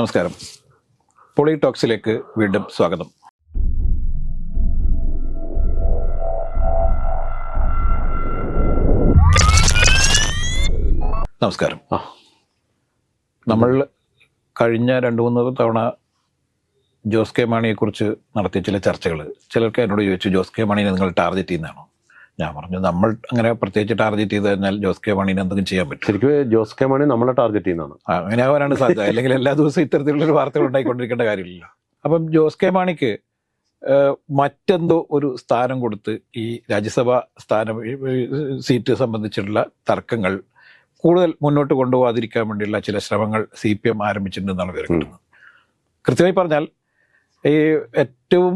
നമസ്കാരം. പൊളിടോക്സിലേക്ക് വീണ്ടും സ്വാഗതം. നമസ്കാരം. നമ്മൾ കഴിഞ്ഞ രണ്ട് മൂന്ന് തവണ ജോസ് കെ മാണിയെക്കുറിച്ച് നടത്തിയ ചില ചർച്ചകൾ ചിലർക്ക് എന്നോട് ചോദിച്ചു ജോസ് കെ മാണിനെ നിങ്ങൾ ടാർഗറ്റ് ചെയ്യുന്നതാണോ? ഞാൻ പറഞ്ഞു നമ്മൾ അങ്ങനെ പ്രത്യേകിച്ച് ടാർഗറ്റ് ചെയ്ത് കഴിഞ്ഞാൽ ജോസ് കെ മണിന് എന്തെങ്കിലും ചെയ്യാൻ പറ്റും. ശരിക്കും ജോസ് കെ മണി നമ്മളെ ടാർഗറ്റ് ചെയ്യുന്നതാണ്. അങ്ങനെ ആവാനാണ് സാധ്യത. അല്ലെങ്കിൽ എല്ലാ ദിവസവും ഇത്തരത്തിലുള്ളൊരു വാർത്തകൾ ഉണ്ടായിക്കൊണ്ടിരിക്കേണ്ട കാര്യമില്ല അപ്പം ജോസ് കെ മാണിക്ക് മറ്റെന്തോ ഒരു സ്ഥാനം കൊടുത്ത് ഈ രാജ്യസഭാ സ്ഥാനം സീറ്റ് സംബന്ധിച്ചിട്ടുള്ള തർക്കങ്ങൾ കൂടുതൽ മുന്നോട്ട് കൊണ്ടുപോകാതിരിക്കാൻ വേണ്ടിയുള്ള ചില ശ്രമങ്ങൾ സി പി എം ആരംഭിച്ചിട്ടുണ്ടെന്നാണ് വിവരം കിട്ടുന്നത്. കൃത്യമായി പറഞ്ഞാൽ ഈ ഏറ്റവും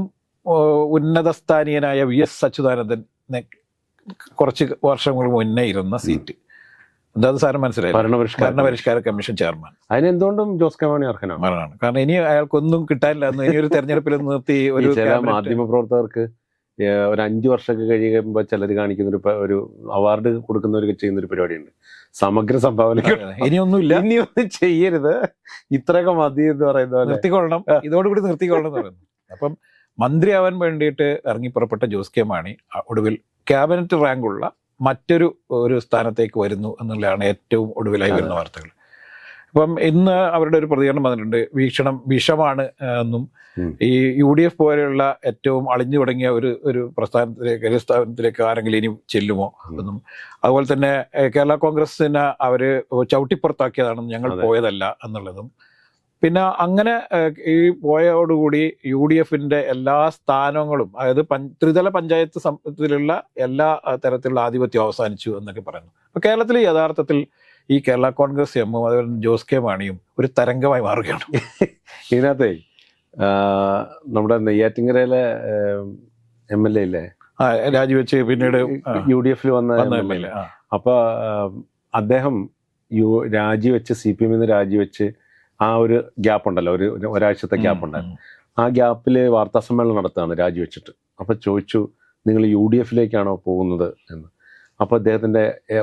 ഉന്നതസ്ഥാനീയനായ വി എസ് അച്യുതാനന്ദൻ കുറച്ച് വർഷങ്ങൾ മുന്നേ ഇരുന്ന സീറ്റ്. എന്താ സാരം മനസ്സിലായി ഭരണപരിഷ്കാര കമ്മീഷൻ ചെയർമാൻ. അതിനെന്തുകൊണ്ടും ജോസ് കെ മാണി അർഹനാണ്. കാരണം ഇനി അയാൾക്കൊന്നും കിട്ടാനില്ല എന്ന് ഇനി ഒരു തെരഞ്ഞെടുപ്പിൽ നിർത്തി ഒരു ചില മാധ്യമ പ്രവർത്തകർക്ക് ഒരു അഞ്ചു വർഷമൊക്കെ കഴിയുമ്പോൾ ചിലർ കാണിക്കുന്ന ഒരു ഒരു അവാർഡ് കൊടുക്കുന്നവർക്ക് ചെയ്യുന്ന ഒരു പരിപാടിയുണ്ട്. സമഗ്ര സംഭാവന ഇനിയൊന്നുമില്ല. ഇനി ഒന്നും ചെയ്യരുത്. ഇത്രയൊക്കെ മതി എന്ന് പറയുന്ന നിർത്തിക്കൊള്ളണം. ഇതോടുകൂടി നിർത്തിക്കൊള്ളണം എന്ന് പറയുന്നു. അപ്പം മന്ത്രിയാവാൻ വേണ്ടിയിട്ട് ഇറങ്ങി പുറപ്പെട്ട ജോസ് കെ മാണി ഒടുവിൽ ക്യാബിനറ്റ് റാങ്കുള്ള മറ്റൊരു ഒരു സ്ഥാനത്തേക്ക് വരുന്നു എന്നുള്ളതാണ് ഏറ്റവും ഒടുവിലായി വരുന്ന വാർത്തകൾ. അപ്പം ഇന്ന് അവരുടെ ഒരു പ്രതികരണം വന്നിട്ടുണ്ട്. വീക്ഷണം വിഷമാണ് എന്നും ഈ യു ഡി എഫ് പോലെയുള്ള ഏറ്റവും അളിഞ്ഞു തുടങ്ങിയ ഒരു ഒരു പ്രസ്ഥാനത്തിലേക്ക് ഒരു സ്ഥാപനത്തിലേക്ക് ആരെങ്കിലും ഇനി ചെല്ലുമോ എന്നും. അതുപോലെ തന്നെ കേരള കോൺഗ്രസിനെ അവർ ചവിട്ടിപ്പുറത്താക്കിയതാണെന്ന് ഞങ്ങൾ പോയതല്ല എന്നുള്ളതും പിന്നെ അങ്ങനെ ഈ പോയതോടുകൂടി യു ഡി എഫിന്റെ എല്ലാ സ്ഥാനങ്ങളും അതായത് ത്രിതല പഞ്ചായത്ത് സംബന്ധത്തിലുള്ള എല്ലാ തരത്തിലുള്ള ആധിപത്യം അവസാനിച്ചു എന്നൊക്കെ പറയുന്നു. അപ്പൊ കേരളത്തിൽ യഥാർത്ഥത്തിൽ ഈ കേരള കോൺഗ്രസ് എമ്മും അതുപോലെ ജോസ് കെ മാണിയും ഒരു തരംഗമായി മാറുകയാണ്. ഇതിനകത്തെ നമ്മുടെ നെയ്യാറ്റിങ്ങരയിലെ എം എൽ എ ഇല്ലേ? രാജിവെച്ച് പിന്നീട് യു ഡി എഫിൽ വന്ന എം എൽ എ. അപ്പൊ അദ്ദേഹം യു രാജിവെച്ച് സി പി എമ്മിൽ നിന്ന് രാജിവെച്ച് ആ ഒരു ഗ്യാപ്പ് ഉണ്ടല്ലോ. ഒരു ഒരു ഒരാഴ്ചത്തെ ഗ്യാപ്പ് ഉണ്ടായിരുന്നു. ആ ഗ്യാപ്പിൽ വാർത്താ സമ്മേളനം നടത്തുകയാണ് രാജിവെച്ചിട്ട്. അപ്പൊ ചോദിച്ചു നിങ്ങൾ യു ഡി എഫിലേക്കാണോ പോകുന്നത്? എന്ന്. അപ്പൊ അദ്ദേഹത്തിന്റെ ഏ,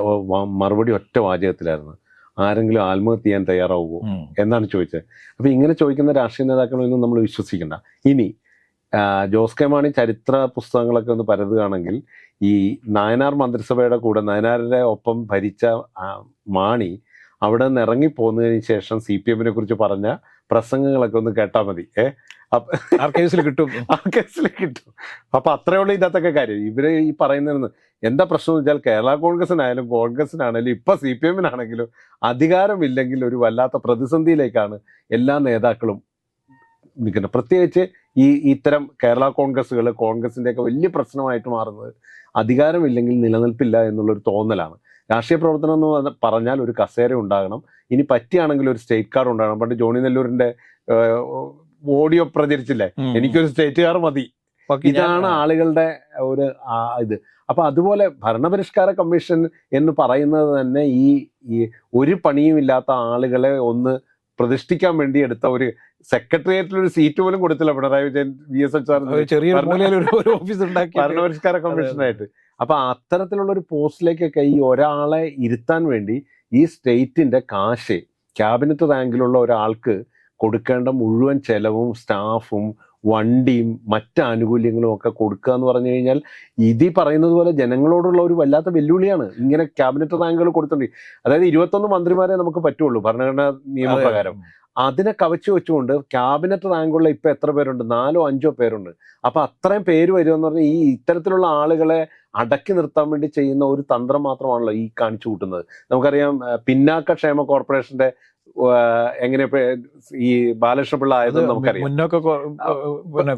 മറുപടി ഒറ്റ വാചകത്തിലായിരുന്നു. ആരെങ്കിലും ആത്മഹത്യ ചെയ്യാൻ തയ്യാറാവുമോ? എന്നാണ് ചോദിച്ചത്. അപ്പൊ ഇങ്ങനെ ചോദിക്കുന്ന രാഷ്ട്രീയ നേതാക്കളൊന്നും നമ്മൾ വിശ്വസിക്കണ്ട. ഇനി ജോസ് കെ മാണി ചരിത്ര പുസ്തകങ്ങളൊക്കെ ഒന്ന് പരതുകയാണെങ്കിൽ ഈ നായനാർ മന്ത്രിസഭയുടെ കൂടെ നായനാരുടെ ഒപ്പം ഭരിച്ച മാണി അവിടെ നിന്ന് ഇറങ്ങി പോകുന്നതിന് ശേഷം സി പി എമ്മിനെ കുറിച്ച് പറഞ്ഞ പ്രസംഗങ്ങളൊക്കെ ഒന്ന് കേട്ടാൽ മതി. ഏഹ് ആർക്കൈവ്സിൽ കിട്ടും. ആ കേസിൽ കിട്ടും. അപ്പൊ ഉള്ളൂ ഇതിനകത്തൊക്കെ കാര്യം. ഇവർ ഈ പറയുന്നതെന്ന് എന്താ പ്രശ്നം എന്ന് വെച്ചാൽ കേരള കോൺഗ്രസിനായാലും കോൺഗ്രസിനാണെങ്കിലും ഇപ്പൊ സി പി എമ്മിനാണെങ്കിലും അധികാരമില്ലെങ്കിൽ ഒരു വല്ലാത്ത പ്രതിസന്ധിയിലേക്കാണ് എല്ലാ നേതാക്കളും നിൽക്കുന്നത്. പ്രത്യേകിച്ച് ഈ ഇത്തരം കേരള കോൺഗ്രസ്സുകൾ കോൺഗ്രസിന്റെയൊക്കെ വലിയ പ്രശ്നമായിട്ട് മാറുന്നത് അധികാരമില്ലെങ്കിൽ നിലനിൽപ്പില്ല എന്നുള്ളൊരു തോന്നലാണ്. രാഷ്ട്രീയ പ്രവർത്തനം എന്ന് പറഞ്ഞാൽ ഒരു കസേര ഉണ്ടാകണം. ഇനി പറ്റിയാണെങ്കിൽ ഒരു സ്റ്റേറ്റ് കാർഡ് ഉണ്ടാകണം. പണ്ട് ജോണി നെല്ലൂരിന്റെ ഓഡിയോ പ്രചരിച്ചില്ലേ? എനിക്കൊരു സ്റ്റേറ്റ് കാർ മതി ഇതാണ് ആളുകളുടെ ഒരു ഇത്. അപ്പൊ അതുപോലെ ഭരണപരിഷ്കാര കമ്മീഷൻ എന്ന് പറയുന്നത് തന്നെ ഈ ഈ ഒരു പണിയും ഇല്ലാത്ത ആളുകളെ ഒന്ന് പ്രതിഷ്ഠിക്കാൻ വേണ്ടി എടുത്ത ഒരു സെക്രട്ടേറിയറ്റിൽ ഒരു സീറ്റ് പോലും കൊടുത്തില്ല പിണറായി വിജയൻ വി എസ് ഒരു ഓഫീസ് ഭരണപരിഷ്കാര കമ്മീഷനായിട്ട്. അപ്പൊ അത്തരത്തിലുള്ള ഒരു പോസ്റ്റിലേക്കൊക്കെ ഈ ഒരാളെ ഇരുത്താൻ വേണ്ടി ഈ സ്റ്റേറ്റിന്റെ കാശ് ക്യാബിനറ്റ് റാങ്കിലുള്ള ഒരാൾക്ക് കൊടുക്കേണ്ട മുഴുവൻ ചെലവും സ്റ്റാഫും വണ്ടിയും മറ്റ് ആനുകൂല്യങ്ങളും ഒക്കെ കൊടുക്കുക എന്ന് പറഞ്ഞു കഴിഞ്ഞാൽ ഇതി പറയുന്നത് പോലെ ജനങ്ങളോടുള്ള ഒരു വല്ലാത്ത വെല്ലുവിളിയാണ്. ഇങ്ങനെ ക്യാബിനറ്റ് റാങ്കുകൾ കൊടുത്തിട്ടുണ്ട് അതായത് ഇരുപത്തൊന്ന് മന്ത്രിമാരെ നമുക്ക് പറ്റുള്ളൂ ഭരണഘടനാ നിയമപ്രകാരം. അതിനെ കവച്ചു വെച്ചുകൊണ്ട് ക്യാബിനറ്റ് റാങ്കുള്ള ഇപ്പൊ എത്ര പേരുണ്ട്? നാലോ അഞ്ചോ പേരുണ്ട്. അപ്പൊ അത്രയും പേര് വരുമെന്ന് പറഞ്ഞാൽ ഈ ഇത്തരത്തിലുള്ള ആളുകളെ അടക്കി നിർത്താൻ വേണ്ടി ചെയ്യുന്ന ഒരു തന്ത്രം മാത്രമാണല്ലോ ഈ കാണിച്ചു കൂട്ടുന്നത്. നമുക്കറിയാം പിന്നാക്ക ക്ഷേമ കോർപ്പറേഷന്റെ എങ്ങനെ ഈ ബാലകൃഷ്ണപിള്ള ആയതെന്ന് നമുക്കറിയാം. മുന്നോക്ക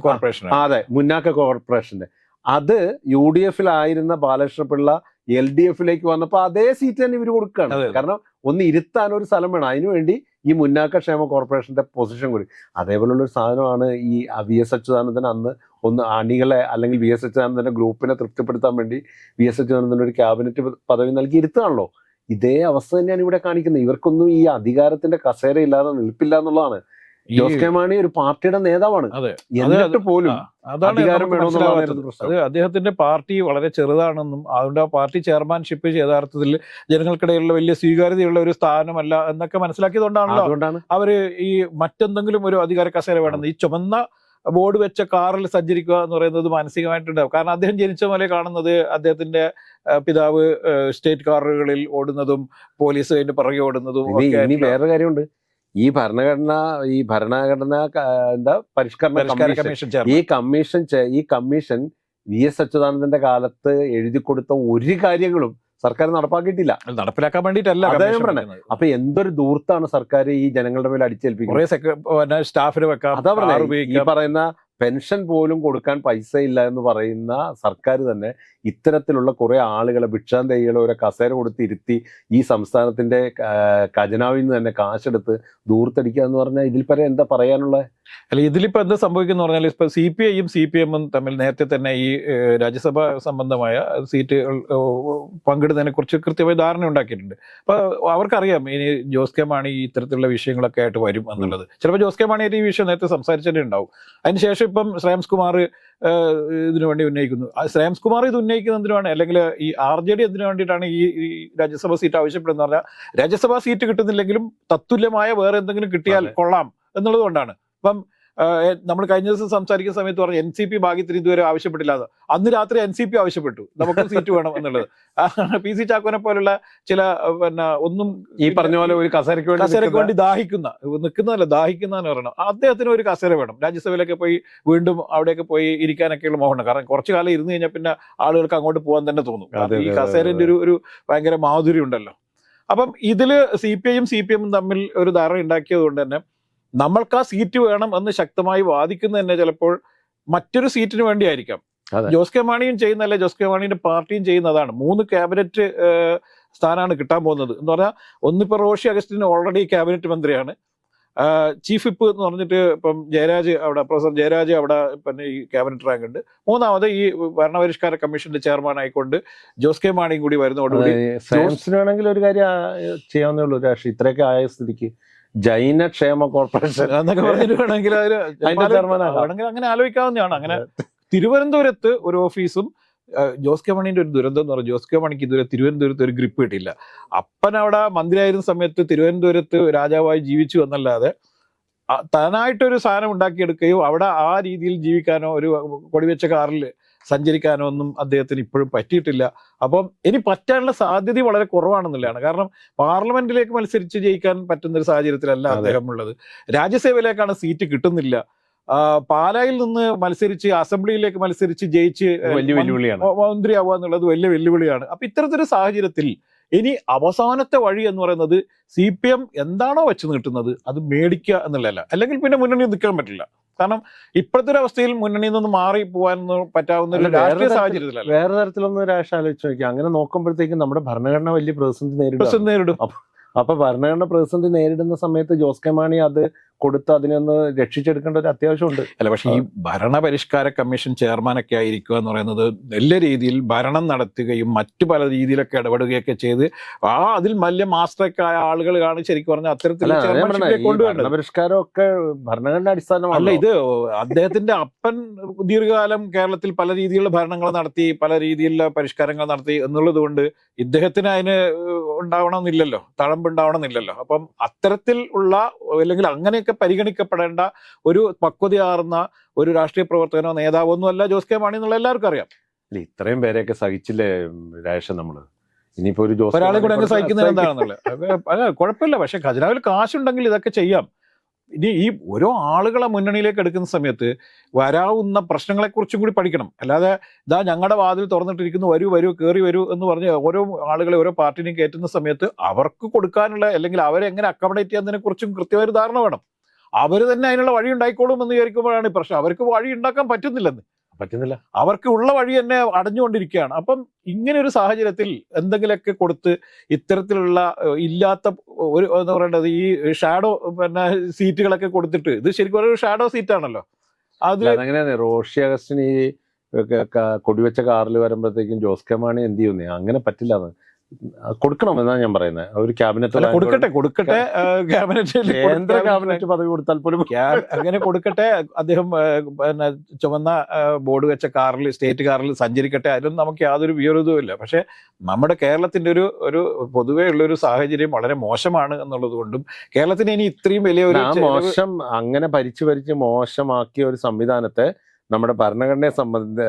കോർപ്പറേഷൻ അതെ മുന്നാക്ക കോർപ്പറേഷന്റെ. അത് യു ഡി എഫിലായിരുന്ന ബാലകൃഷ്ണപിള്ള എൽ ഡി എഫിലേക്ക് വന്നപ്പോൾ അതേ സീറ്റ് തന്നെ ഇവർ കൊടുക്കുകയാണ് കാരണം ഒന്ന് ഇരുത്താൻ ഒരു സ്ഥലം വേണം. അതിനുവേണ്ടി ഈ മുന്നാക്ക ക്ഷേമ കോർപ്പറേഷന്റെ പൊസിഷൻ കൂടി. അതേപോലുള്ള ഒരു സാധനമാണ് ഈ വി എസ് അച്യുതാനന്ദൻ അന്ന് ഒന്ന് അണികളെ അല്ലെങ്കിൽ വി എസ് അച്യുതാനന്ദന്റെ ഗ്രൂപ്പിനെ തൃപ്തിപ്പെടുത്താൻ വേണ്ടി വി എസ് അച്യുതാനന്ദൻ ഒരു ക്യാബിനറ്റ് പദവി നൽകി ഇരുത്താണല്ലോ ഇതേ അവസ്ഥ തന്നെയാണ് ഇവിടെ കാണിക്കുന്നത്. ഇവർക്കൊന്നും ഈ അധികാരത്തിന്റെ കസേര ഇല്ലാതെ നിൽപ്പില്ല എന്നുള്ളതാണ്. ജോസ് കെ മാണി ഒരു പാർട്ടിയുടെ നേതാവാണ്. അതെ. എന്നിട്ട് പോലും അധികാരം അത് അദ്ദേഹത്തിന്റെ പാർട്ടി വളരെ ചെറുതാണെന്നും അതുകൊണ്ട് ആ പാർട്ടി ചെയർമാൻഷിപ്പ് യഥാർത്ഥത്തിൽ ജനങ്ങൾക്കിടയിലുള്ള വലിയ സ്വീകാര്യതയുള്ള ഒരു സ്ഥാനമല്ല എന്നൊക്കെ മനസ്സിലാക്കിയതുകൊണ്ടാണല്ലോ അവർ ഈ മറ്റെന്തെങ്കിലും ഒരു അധികാര കസേര വേണമെന്ന്. ഈ ചുമന്ന ബോർഡ് വെച്ച കാറിൽ സഞ്ചരിക്കുക എന്ന് പറയുന്നത് മാനസികമായിട്ടുണ്ടാവും. കാരണം അദ്ദേഹം ജനിച്ച പോലെ കാണുന്നത് അദ്ദേഹത്തിന്റെ പിതാവ് സ്റ്റേറ്റ് കാറുകളിൽ ഓടുന്നതും പോലീസ് അതിന്റെ പുറകെ ഓടുന്നതും ഇനി വേറെ കാര്യമുണ്ട്. ഈ ഭരണഘടന ഈ ഭരണഘടന എന്താ പരിഷ്കരണ കമ്മീഷൻ. ഈ കമ്മീഷൻ ഈ കമ്മീഷൻ വി എസ് അച്യുതാനന്ദന്റെ കാലത്ത് എഴുതി കൊടുത്ത ഒരു കാര്യങ്ങളും സർക്കാർ നടപ്പാക്കിയിട്ടില്ല. നടപ്പിലാക്കാൻ വേണ്ടിയിട്ടല്ല അദ്ദേഹം പറഞ്ഞത്. അപ്പൊ എന്തൊരു ദൂർത്താണ് സർക്കാർ ഈ ജനങ്ങളുടെ മേലെ അടിച്ചേൽപ്പിക്കുന്നത്? സ്റ്റാഫിന് വെക്കാം അതാ പറഞ്ഞത് ഈ പറയുന്ന പെൻഷൻ പോലും കൊടുക്കാൻ പൈസ ഇല്ല എന്ന് പറയുന്ന സർക്കാർ തന്നെ ഇത്തരത്തിലുള്ള കുറെ ആളുകളെ ഭിക്ഷാന്തേഹികളെ ഒരു കസേര കൊടുത്തിരുത്തി ഈ സംസ്ഥാനത്തിന്റെ ഖജനാവിൽ നിന്ന് തന്നെ കാശെടുത്ത് ദൂർത്തടിക്കുക എന്ന് പറഞ്ഞാൽ ഇതിൽ പരം എന്താ പറയാനുള്ള അല്ല ഇതിലിപ്പോൾ എന്ത് സംഭവിക്കുന്ന പറഞ്ഞാൽ ഇപ്പൊ സി പി ഐയും സി പി എമ്മും തമ്മിൽ നേരത്തെ തന്നെ ഈ രാജ്യസഭ സംബന്ധമായ സീറ്റ് ഏഹ്, പങ്കിടുന്നതിനെ കുറിച്ച് കൃത്യമായി ധാരണ ഉണ്ടാക്കിയിട്ടുണ്ട്. അപ്പോൾ അവർക്കറിയാം ഇനി ജോസ് കെ മാണി ഇത്തരത്തിലുള്ള വിഷയങ്ങളൊക്കെ ആയിട്ട് വരും എന്നുള്ളത്. ചിലപ്പോൾ ജോസ് കെ മാണിയായിട്ട് ഈ വിഷയം നേരത്തെ സംസാരിച്ചിട്ടേ ഉണ്ടാവും. അതിനുശേഷം ഇപ്പം ശ്രേംസ് കുമാർ ഇതിനു വേണ്ടി ഉന്നയിക്കുന്നു. ശ്രേംസ് കുമാർ ഇത് ഉന്നയിക്കുന്നതിനാണ് അല്ലെങ്കിൽ ഈ ആർ ജെ ഡി എന്തിനു വേണ്ടിയിട്ടാണ് ഈ രാജ്യസഭാ രാജ്യസഭ സീറ്റ് ആവശ്യപ്പെടുന്നത് പറഞ്ഞാൽ രാജ്യസഭാ സീറ്റ് കിട്ടുന്നില്ലെങ്കിലും തത്തുല്യമായ വേറെ എന്തെങ്കിലും കിട്ടിയാൽ കൊള്ളാം എന്നുള്ളത് കൊണ്ടാണ്. ഇപ്പം നമ്മൾ കഴിഞ്ഞ ദിവസം സംസാരിക്കുന്ന സമയത്ത് പറഞ്ഞു എൻ സി പി ഭാഗ്യത്തിന് ഇതുവരെ ആവശ്യപ്പെട്ടില്ല അത് അന്ന് രാത്രി എൻ സി പി ആവശ്യപ്പെട്ടു. നമുക്ക് സീറ്റ് വേണം എന്നുള്ളത്. പി സി ചാക്കോനെ പോലുള്ള ചില പിന്നെ ഒന്നും ഈ പറഞ്ഞ പോലെ ഒരു കസേരയ്ക്ക് വേണ്ടി കസേരയ്ക്ക് വേണ്ടി ദാഹിക്കുന്ന നിൽക്കുന്നതല്ല ദാഹിക്കുന്ന എന്ന് പറയണം അദ്ദേഹത്തിന് ഒരു കസേര വേണം. രാജ്യസഭയിലൊക്കെ പോയി വീണ്ടും അവിടെയൊക്കെ പോയി ഇരിക്കാനൊക്കെയുള്ള മോഹനം കാരണം കുറച്ചു കാലം ഇരുന്ന് കഴിഞ്ഞാൽ പിന്നെ ആളുകൾക്ക് അങ്ങോട്ട് പോകാൻ തന്നെ തോന്നും. ഈ കസേരന്റെ ഒരു ഒരു ഭയങ്കര മാധുര്യം ഉണ്ടല്ലോ അപ്പം ഇതിൽ സി പി ഐയും സി പി എമ്മും തമ്മിൽ ഒരു ധാരണ ഉണ്ടാക്കിയത് കൊണ്ട് തന്നെ നമ്മൾക്ക് ആ സീറ്റ് വേണം എന്ന് ശക്തമായി വാദിക്കുന്നത് തന്നെ ചിലപ്പോൾ മറ്റൊരു സീറ്റിന് വേണ്ടിയായിരിക്കാം. ജോസ് കെ മാണിയും ചെയ്യുന്നതല്ല? ജോസ് കെ മാണിയുടെ പാർട്ടിയും ചെയ്യുന്നതാണ്. മൂന്ന് ക്യാബിനറ്റ് സ്ഥാനമാണ് കിട്ടാൻ പോകുന്നത്. എന്ന് പറഞ്ഞാൽ ഒന്നിപ്പോ റോഷി അഗസ്റ്റിന് ഓൾറെഡി ക്യാബിനറ്റ് മന്ത്രിയാണ്. ചീഫ് വിപ്പ് എന്ന് പറഞ്ഞിട്ട് ഇപ്പം ജയരാജ് അവിടെ പ്രൊഫസർ ജയരാജ് അവിടെ പിന്നെ ഈ ക്യാബിനറ്റ് റാങ്ക് ഉണ്ട്. മൂന്നാമത് ഈ ഭരണപരിഷ്കാര കമ്മീഷന്റെ ചെയർമാൻ ആയിക്കൊണ്ട് ജോസ് കെ മാണിയും കൂടി വരുന്നതോടുകൂടി ഒരു കാര്യം ചെയ്യാവുന്നേ ഉള്ളൂ. രാഷ്ട്രീയ ഇത്രയൊക്കെ ആയ സ്ഥിതിക്ക് ജൈന ക്ഷേമ കോർപ്പറേഷൻ എന്നൊക്കെ പറഞ്ഞിട്ട് വേണമെങ്കിൽ അങ്ങനെ ആലോചിക്കാവുന്നതാണ്. അങ്ങനെ തിരുവനന്തപുരത്ത് ഒരു ഓഫീസും ജോസ് കെ മണിന്റെ ഒരു ദുരന്തം എന്ന് പറഞ്ഞാൽ ജോസ് കെ മണിക്ക് ഇതുവരെ തിരുവനന്തപുരത്ത് ഒരു ഗ്രിപ്പ് കിട്ടിയില്ല. അപ്പൻ അവിടെ മന്ത്രിയായിരുന്ന സമയത്ത് തിരുവനന്തപുരത്ത് രാജാവായി ജീവിച്ചു എന്നല്ലാതെ താനായിട്ടൊരു സാധനം ഉണ്ടാക്കിയെടുക്കുകയോ അവിടെ ആ രീതിയിൽ ജീവിക്കാനോ ഒരു കൊടിവെച്ച കാറിൽ സഞ്ചരിക്കാനോ ഒന്നും അദ്ദേഹത്തിന് ഇപ്പോഴും പറ്റിയിട്ടില്ല. അപ്പം ഇനി പറ്റാനുള്ള സാധ്യത വളരെ കുറവാണെന്നുള്ളതാണ്. കാരണം പാർലമെന്റിലേക്ക് മത്സരിച്ച് ജയിക്കാൻ പറ്റുന്ന ഒരു സാഹചര്യത്തിലല്ല. അദ്ദേഹം ഉള്ളത് രാജ്യസഭയിലേക്കാണ് സീറ്റ് കിട്ടുന്നില്ല. പാലായിൽ നിന്ന് മത്സരിച്ച് അസംബ്ലിയിലേക്ക് മത്സരിച്ച് ജയിച്ച് വലിയ വെല്ലുവിളിയാണ്. മന്ത്രി മന്ത്രിയാവുക എന്നുള്ളത് വലിയ വെല്ലുവിളിയാണ്. അപ്പൊ ഇത്തരത്തിലൊരു സാഹചര്യത്തിൽ ഇനി അവസാനത്തെ വഴി എന്ന് പറയുന്നത് സി പി എം എന്താണോ വെച്ച് നീട്ടുന്നത് അത് മേടിക്കുക എന്നുള്ളതല്ല. അല്ലെങ്കിൽ പിന്നെ മുന്നണി നിൽക്കാൻ പറ്റില്ല. കാരണം ഇപ്പോഴത്തെ ഒരു അവസ്ഥയിൽ മുന്നണിയിൽ നിന്ന് മാറി പോകാൻ പറ്റാവുന്ന ഒരു വേറെ രാഷ്ട്രീയ സാഹചര്യത്തിലല്ല. വേറെ തരത്തിലൊന്ന് രാഷ്ട്രീയ ആലോചിച്ച് നോക്കി അങ്ങനെ നോക്കുമ്പോഴത്തേക്കും നമ്മുടെ ഭരണഘടന വലിയ പ്രതിസന്ധി നേരിടും പ്രശ്നം നേരിടും. അപ്പൊ ഭരണഘടന പ്രതിസന്ധി നേരിടുന്ന സമയത്ത് ജോസ് കെ മാണി അത് കൊടുത്ത് അതിനൊന്ന് രക്ഷിച്ചെടുക്കേണ്ട ഒരു അത്യാവശ്യമുണ്ട്. അല്ല പക്ഷേ ഈ ഭരണപരിഷ്കാര കമ്മീഷൻ ചെയർമാനൊക്കെ ആയിരിക്കുക എന്ന് പറയുന്നത് നല്ല രീതിയിൽ ഭരണം നടത്തുകയും മറ്റു പല രീതിയിലൊക്കെ ഇടപെടുകയൊക്കെ ചെയ്ത് ആ അതിൽ വലിയ മാസ്റ്ററൊക്കെ ആയ കാണും ശരിക്കും പറഞ്ഞാൽ അത്തരത്തിൽ ഭരണഘടന അല്ല ഇത് അദ്ദേഹത്തിന്റെ അപ്പൻ ദീർഘകാലം കേരളത്തിൽ പല രീതിയിലുള്ള ഭരണങ്ങൾ നടത്തി പല രീതിയിലുള്ള പരിഷ്കാരങ്ങൾ നടത്തി എന്നുള്ളത് കൊണ്ട് ഇദ്ദേഹത്തിന് അതിന് ഉണ്ടാവണമെന്നില്ലല്ലോ തഴമ്പ് ഉണ്ടാവണമെന്നില്ലല്ലോ അപ്പം അത്തരത്തിൽ ഉള്ള അല്ലെങ്കിൽ അങ്ങനെയൊക്കെ പരിഗണിക്കപ്പെടേണ്ട ഒരു പക്വതയാർന്ന ഒരു രാഷ്ട്രീയ പ്രവർത്തകനോ നേതാവോ ഒന്നും അല്ല ജോസ് കെ മാണി എന്നുള്ള എല്ലാവർക്കും അറിയാം. അല്ല ഇത്രയും പേരെയൊക്കെ സഹിച്ചില്ലേ രാജേഷ് നമ്മൾ? ഇനിയിപ്പോ ഒരു ജോസ് ഒരാളെ കൂടെ അങ്ങ് സഹിക്കുന്നത് എന്താണെന്നുള്ളത് അല്ല കുഴപ്പമില്ല. പക്ഷെ ഖജനാവിൽ കാശുണ്ടെങ്കിൽ ഇതൊക്കെ ചെയ്യാം. ഇനി ഈ ഓരോ ആളുകളെ മുന്നണിയിലേക്ക് എടുക്കുന്ന സമയത്ത് വരാവുന്ന പ്രശ്നങ്ങളെക്കുറിച്ചും കൂടി പഠിക്കണം. അല്ലാതെ ഇതാ ഞങ്ങളുടെ വാതിൽ തുറന്നിട്ടിരിക്കുന്നു വരൂ വരൂ കയറി വരൂ എന്ന് പറഞ്ഞ് ഓരോ ആളുകളെ ഓരോ പാർട്ടിനെയും കയറ്റുന്ന സമയത്ത് അവർക്ക് കൊടുക്കാനുള്ള അല്ലെങ്കിൽ അവരെ എങ്ങനെ അക്കോമഡേറ്റ് ചെയ്യുന്നതിനെ കുറിച്ചും കൃത്യമായ ഒരു ധാരണ വേണം. അവർ തന്നെ അതിനുള്ള വഴി ഉണ്ടായിക്കോളും എന്ന് വിചാരിക്കുമ്പോഴാണ് ഈ പ്രശ്നം. അവർക്ക് വഴി ഉണ്ടാക്കാൻ പറ്റുന്നില്ലെന്ന്. പറ്റുന്നില്ല. അവർക്ക് ഉള്ള വഴി തന്നെ അടഞ്ഞുകൊണ്ടിരിക്കുകയാണ്. അപ്പം ഇങ്ങനെ ഒരു സാഹചര്യത്തിൽ എന്തെങ്കിലുമൊക്കെ കൊടുത്ത് ഇത്തരത്തിലുള്ള ഇല്ലാത്ത ഒരു എന്താ പറയേണ്ടത് ഈ ഷാഡോ പിന്നെ സീറ്റുകളൊക്കെ കൊടുത്തിട്ട് ഇത് ശരിക്കും ഒരു ഷാഡോ സീറ്റാണല്ലോ അത് അല്ല, അതങ്ങനെയാണ് റോഷി അഗസ്റ്റിന് ഈ കൊടിവെച്ച കാറിൽ വരുമ്പോഴത്തേക്കും ജോസ് കെ മാണി എന്ത് ചെയ്യുന്നേ? അങ്ങനെ പറ്റില്ല കൊടുക്കണം എന്നാണ് ഞാൻ പറയുന്നത്. ഒരു ക്യാബിനറ്റ് കൊടുക്കട്ടെ കൊടുക്കട്ടെ. ക്യാബിനറ്റ് കേന്ദ്ര ക്യാബിനറ്റ് പദവി കൊടുത്താൽ പോലും അങ്ങനെ കൊടുക്കട്ടെ. അദ്ദേഹം പിന്നെ ചുവന്ന ബോർഡ് വെച്ച കാറിൽ സ്റ്റേറ്റ് കാറിൽ സഞ്ചരിക്കട്ടെ. അതിലൊന്നും നമുക്ക് യാതൊരു വിരോധവുമില്ല പക്ഷെ നമ്മുടെ കേരളത്തിന്റെ ഒരു ഒരു പൊതുവേ ഉള്ളൊരു സാഹചര്യം വളരെ മോശമാണ് എന്നുള്ളത് കൊണ്ടും കേരളത്തിന് ഇനി ഇത്രയും വലിയ ഒരു മോശം അങ്ങനെ ഭരിച്ചു ഭരിച്ച് മോശമാക്കിയ ഒരു സംവിധാനത്തെ നമ്മുടെ ഭരണഘടനയെ സംബന്ധ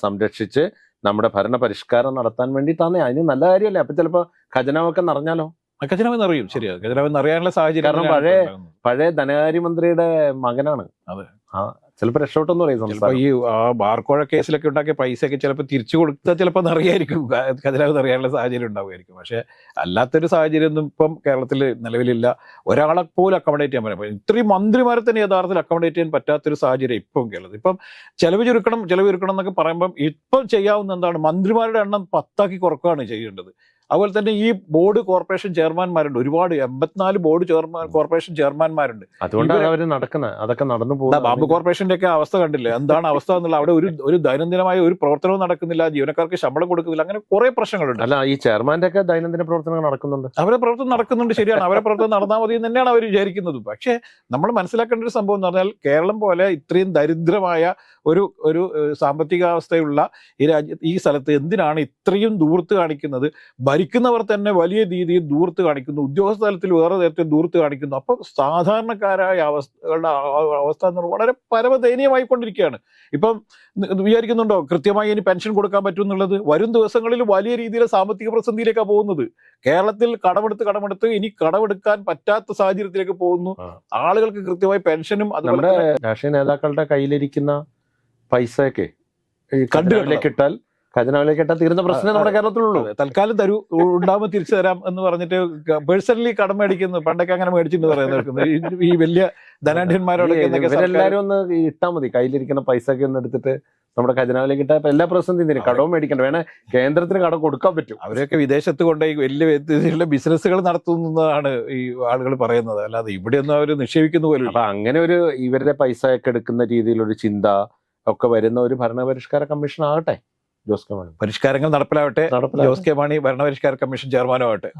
സംരക്ഷിച്ച് നമ്മുടെ ഭരണ പരിഷ്കാരം നടത്താൻ വേണ്ടിയിട്ടാണ്. അതിന് നല്ല കാര്യമല്ലേ? അപ്പൊ ചിലപ്പോ ഖജനാവൊക്കെ നിറഞ്ഞാലോ? ഖജനാവെന്ന് അറിയും ശരിയാ. ഖജനാവെന്ന് അറിയാനുള്ള സാഹചര്യം കാരണം പഴയ-. പഴയ ധനകാര്യമന്ത്രിയുടെ മകനാണ്. അതെ. ആ ചിലപ്പോ രക്ഷപ്പെട്ടെന്ന് പറയും സംസ്ഥാനം ഈ ആ ബാർക്കോഴ കേസിലൊക്കെ ഉണ്ടാക്കിയ പൈസയൊക്കെ ചിലപ്പോൾ തിരിച്ചു കൊടുത്താൽ ചിലപ്പോൾ അറിയായിരിക്കും. ഖജനാവ് അറിയാനുള്ള സാഹചര്യം ഉണ്ടാവുമായിരിക്കും. പക്ഷെ അല്ലാത്തൊരു സാഹചര്യം ഒന്നും ഇപ്പം കേരളത്തിൽ നിലവിലില്ല. ഒരാളെ പോലും അക്കോമഡേറ്റ് ചെയ്യാൻ പറ്റും ഇത്രയും മന്ത്രിമാരെ തന്നെ യഥാർത്ഥത്തിൽ അക്കോമഡേറ്റ് ചെയ്യാൻ പറ്റാത്തൊരു സാഹചര്യം ഇപ്പം കേരളത്തിൽ. ഇപ്പം ചെലവ് ചുരുക്കണം ചെലവ് ചുരുക്കണം എന്നൊക്കെ പറയുമ്പം ഇപ്പം ചെയ്യാവുന്ന എന്താണ്? മന്ത്രിമാരുടെ എണ്ണം പത്താക്കി കുറക്കുകയാണ് ചെയ്യേണ്ടത്. അതുപോലെ തന്നെ ഈ ബോർഡ് കോർപ്പറേഷൻ ചെയർമാൻമാരുണ്ട്. ഒരുപാട് എൺപത്തിനാല് ബോർഡ് ചെയർമാൻ കോർപ്പറേഷൻ ചെയർമാൻമാരുണ്ട്. അതുകൊണ്ടാണ് അവർ നടക്കുന്നത് അതൊക്കെ നടന്നു പോകുന്നത് ബാബു കോർപ്പറേഷന്റെ ഒക്കെ അവസ്ഥ കണ്ടില്ല? എന്താണ് അവസ്ഥ എന്നുള്ള അവിടെ ഒരു ഒരു ദൈനംദിനമായ ഒരു പ്രവർത്തനവും നടക്കുന്നില്ല. ജീവനക്കാർക്ക് ശമ്പളം കൊടുക്കുന്നില്ല. അങ്ങനെ കുറെ പ്രശ്നങ്ങളുണ്ട്. അല്ല ഈ ചെയർമാന്റെ ഒക്കെ ദൈനംദിന പ്രവർത്തനങ്ങൾ നടക്കുന്നുണ്ട്. അവരെ പ്രവർത്തനം നടക്കുന്നുണ്ട്. ശരിയാണ്. അവരെ പ്രവർത്തനം നടന്നാൽ മതി എന്ന് തന്നെയാണ് അവർ വിചാരിക്കുന്നത്. പക്ഷേ നമ്മൾ മനസ്സിലാക്കേണ്ട ഒരു സംഭവം എന്ന് പറഞ്ഞാൽ കേരളം പോലെ ഇത്രയും ദരിദ്രമായ ഒരു ഒരു സാമ്പത്തികാവസ്ഥയുള്ള ഈ രാജ്യ ഈ സ്ഥലത്ത് എന്തിനാണ് ഇത്രയും ദൂർത്ത് കാണിക്കുന്നത്? ഭരിക്കുന്നവർ തന്നെ വലിയ രീതിയിൽ ദൂർത്ത് കാണിക്കുന്നു. ഉദ്യോഗസ്ഥ തലത്തിൽ വേറെ തരത്തിൽ ദൂർത്ത് കാണിക്കുന്നു. അപ്പോൾ സാധാരണക്കാരായ അവസ്ഥകളുടെ അവസ്ഥ എന്ന് പറയുന്നത് വളരെ പരമദയനീയമായി കൊണ്ടിരിക്കുകയാണ് ഇപ്പം വിചാരിക്കുന്നുണ്ടോ? കൃത്യമായി ഇനി പെൻഷൻ കൊടുക്കാൻ പറ്റും എന്നുള്ളത് വരും ദിവസങ്ങളിൽ വലിയ രീതിയിലെ സാമ്പത്തിക പ്രതിസന്ധിയിലേക്കാണ് പോകുന്നത്. കേരളത്തിൽ കടമെടുത്ത് കടമെടുത്ത് ഇനി കടമെടുക്കാൻ പറ്റാത്ത സാഹചര്യത്തിലേക്ക് പോകുന്നു. ആളുകൾക്ക് കൃത്യമായി പെൻഷനും അതുപോലെ നമ്മുടെ രാഷ്ട്രീയ നേതാക്കളുടെ കയ്യിലിരിക്കുന്ന പൈസയൊക്കെ കണ്ടുകളിലേക്ക് ഇട്ടാൽ ഖജനാവിലേക്ക് ഇട്ടാൽ തീരുന്ന പ്രശ്നം നമ്മുടെ കേരളത്തിലുള്ളൂ. തൽക്കാലം തരൂ ഉണ്ടാകുമ്പോൾ തിരിച്ചു തരാം എന്ന് പറഞ്ഞിട്ട് പേഴ്സണലി കടം മേടിക്കുന്നു പണ്ടൊക്കെ അങ്ങനെ മേടിച്ചിട്ട് പറയുന്നത്. ഈ- വലിയ ധനാഢ്യന്മാരോടൊക്കെ ഇവരെല്ലാരും ഒന്ന് ഇട്ടാൽ മതി കയ്യിലിരിക്കുന്ന പൈസ ഒക്കെ ഒന്ന് എടുത്തിട്ട് നമ്മുടെ ഖജനാവിലേക്ക് ഇട്ടാൽ എല്ലാ പ്രശ്നവും തീരും. കടവും മേടിക്കണ്ട വേണേ കേന്ദ്രത്തിന് കടം കൊടുക്കാൻ പറ്റും. അവരൊക്കെ വിദേശത്ത് കൊണ്ടുപോയി വലിയ ബിസിനസ്സുകൾ നടത്തുന്നതാണ് ഈ ആളുകൾ പറയുന്നത്. അല്ലാതെ ഇവിടെയൊന്നും അവർ നിക്ഷേപിക്കുന്ന പോലും. അപ്പൊ അങ്ങനെ ഒരു ഇവരുടെ പൈസ ഒക്കെ എടുക്കുന്ന രീതിയിലൊരു ചിന്ത ഒക്കെ വരുന്ന ഒരു ഭരണപരിഷ്കാര കമ്മീഷൻ ആകട്ടെ. ജോസ് കെ മാണി. പരിഷ്കാരങ്ങൾ നടപ്പിലാവട്ടെ. ജോസ് കെ മാണി ഭരണപരിഷ്കാര കമ്മീഷൻ ചെയർമാനും ആവട്ടെ